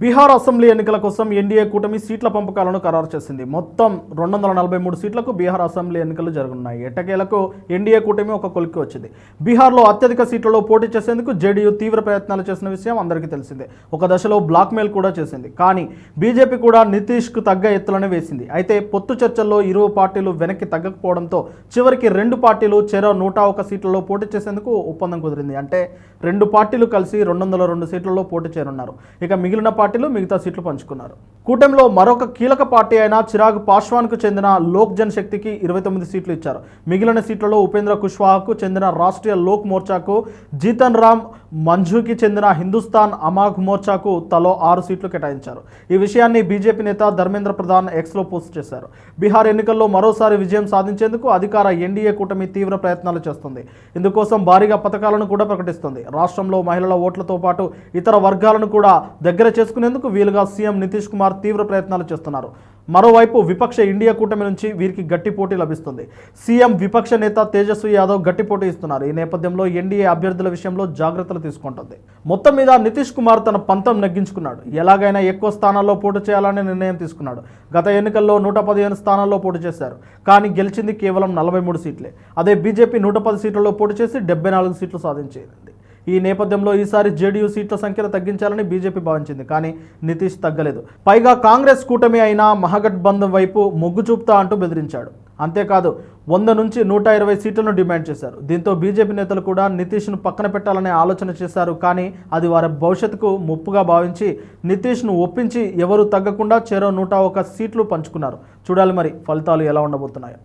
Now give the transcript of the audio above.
Bihar assembly ఎన్నికల కోసం NDA కూటమి సీట్ల పంపకాలను ఖరారు చేసింది. మొత్తం రెండు వందల నలభై మూడు సీట్లకు బీహార్ అసెంబ్లీ ఎన్నికలు జరగనున్నాయి. ఎట్టకేలకు ఎన్డీఏ కూటమి ఒక కొలికి వచ్చింది. బీహార్లో అత్యధిక సీట్లలో పోటీ చేసేందుకు జేడీయూ తీవ్ర ప్రయత్నాలు చేసిన విషయం అందరికీ తెలిసిందే. ఒక దశలో బ్లాక్మెయిల్ కూడా చేసింది. కానీ బీజేపీ కూడా నితీష్కు తగ్గ ఎత్తులను వేసింది. అయితే పొత్తు చర్చల్లో ఇరు పార్టీలు వెనక్కి తగ్గకపోవడంతో చివరికి రెండు పార్టీలు చెరో నూట ఒక సీట్లలో పోటీ చేసేందుకు ఒప్పందం కుదిరింది. అంటే రెండు పార్టీలు కలిసి రెండు వందల రెండు సీట్లలో పోటీ చేరున్నారు ఇక మిగిలిన పార్టీ పార్టీలు మిగతా సీట్లు పంచుకున్నారు. కూటమిలో మరొక కీలక పార్టీ అయిన చిరాగ్ పాశ్వాన్కు చెందిన లోక్ జన్ శక్తికి ఇరవై తొమ్మిది సీట్లు ఇచ్చారు. మిగిలిన సీట్లలో ఉపేంద్ర కుష్వాహాకు చెందిన రాష్ట్రీయ లోక్ మోర్చాకు జీతన్ రామ్ మంజుకి చెందిన హిందుస్థాన్ అమాగ్ మోర్చాకు తలో ఆరు సీట్లు కేటాయించారు. ఈ విషయాన్ని బీజేపీ నేత ధర్మేంద్ర ప్రధాన్ ఎక్స్లో పోస్ట్ చేశారు. బీహార్ ఎన్నికల్లో మరోసారి విజయం సాధించేందుకు అధికార ఎన్డీఏ కూటమి తీవ్ర ప్రయత్నాలు చేస్తుంది. ఇందుకోసం భారీగా పథకాలను కూడా ప్రకటిస్తుంది. రాష్ట్రంలో మహిళల ఓట్లతో పాటు ఇతర వర్గాలను కూడా దగ్గర చేసుకునేందుకు వీలుగా సీఎం నితీష్ కుమార్ తీవ్ర ప్రయత్నాలు చేస్తున్నారు. మరోవైపు విపక్ష ఇండియా కూటమి నుంచి వీరికి గట్టి పోటీ లభిస్తుంది. సీఎం విపక్ష నేత తేజస్వి యాదవ్ గట్టి పోటీ ఇస్తున్నారు. ఈ నేపథ్యంలో ఎన్డీఏ అభ్యర్థుల విషయంలో జాగ్రత్తలు తీసుకుంటుంది. మొత్తం మీద నితీష్ కుమార్ తన పంతం నెగ్గించుకున్నాడు. ఎలాగైనా ఎక్కువ స్థానాల్లో పోటీ చేయాలనే నిర్ణయం తీసుకున్నాడు. గత ఎన్నికల్లో నూట పదిహేను స్థానాల్లో పోటీ చేశారు. కానీ గెలిచింది కేవలం నలభై మూడు సీట్లే. అదే బీజేపీ నూట పది సీట్లలో పోటీ చేసి డెబ్బై నాలుగు సీట్లు సాధించింది. ఈ నేపథ్యంలో ఈసారి జేడీయూ సీట్ల సంఖ్యను తగ్గించాలని బీజేపీ భావించింది కానీ నితీష్ తగ్గలేదు. పైగా కాంగ్రెస్ కూటమి అయిన మహాగఠబంధం వైపు మొగ్గు చూపుతా అంటూ బెదిరించాడు. అంతేకాదు వంద నుంచి నూట ఇరవై సీట్లను డిమాండ్ చేశారు. దీంతో బీజేపీ నేతలు కూడా నితీష్ను పక్కన పెట్టాలనే ఆలోచన చేశారు కానీ అది వారి భవిష్యత్తుకు ముప్పుగా భావించి నితీష్ను ఒప్పించి ఎవరు తగ్గకుండా చెరో నూట ఒక సీట్లు పంచుకున్నారు. చూడాలి మరి ఫలితాలు ఎలా ఉండబోతున్నాయో.